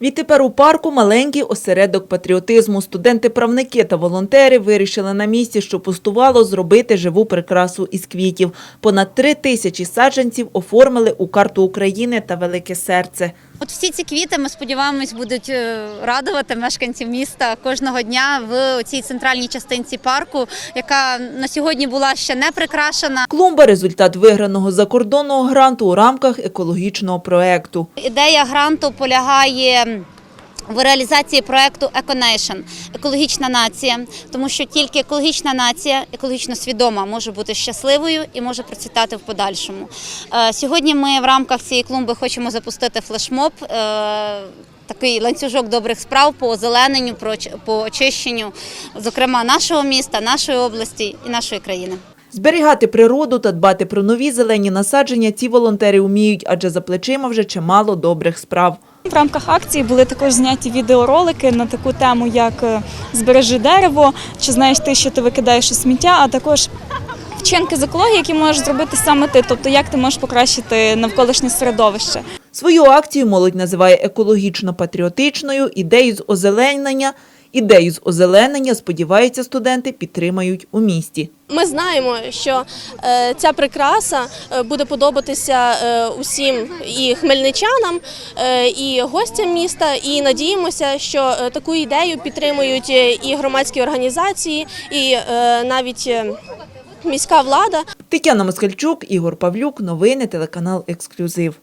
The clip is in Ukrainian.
Відтепер у парку маленький осередок патріотизму. Студенти-правники та волонтери вирішили на місці, що пустувало, зробити живу прикрасу із квітів. Понад три тисячі саджанців оформили у карту України та Велике серце. От всі ці квіти, ми сподіваємось, будуть е, радувати мешканців міста кожного дня в цій центральній частинці парку, яка на сьогодні була ще не прикрашена. Клумба – результат виграного закордонного гранту у рамках екологічного проекту. Ідея гранту полягає в реалізації проекту «Еконейшн» – екологічна нація, тому що тільки екологічна нація, екологічно свідома, може бути щасливою і може процвітати в подальшому. Е, Сьогодні ми в рамках цієї клумби хочемо запустити флешмоб. е, Такий ланцюжок добрих справ по озелененню, по очищенню, зокрема нашого міста, нашої області і нашої країни. Зберігати природу та дбати про нові зелені насадження ці волонтери вміють, адже за плечима вже чимало добрих справ. В рамках акції були також зняті відеоролики на таку тему, як е, збережи дерево, чи знаєш ти, що ти викидаєш у сміття, а також вчинки з екології, які можеш зробити саме ти, тобто як ти можеш покращити навколишнє середовище. Свою акцію молодь називає екологічно-патріотичною, ідею з озеленення. Ідею з озеленення, сподіваються, студенти підтримають у місті. Ми знаємо, що е, ця прикраса е, буде подобатися е, усім і хмельничанам, і гостям міста. І надіємося, що таку ідею підтримують і громадські організації, і навіть міська влада. Тетяна Москальчук, Ігор Павлюк. Новини телеканал Ексклюзив.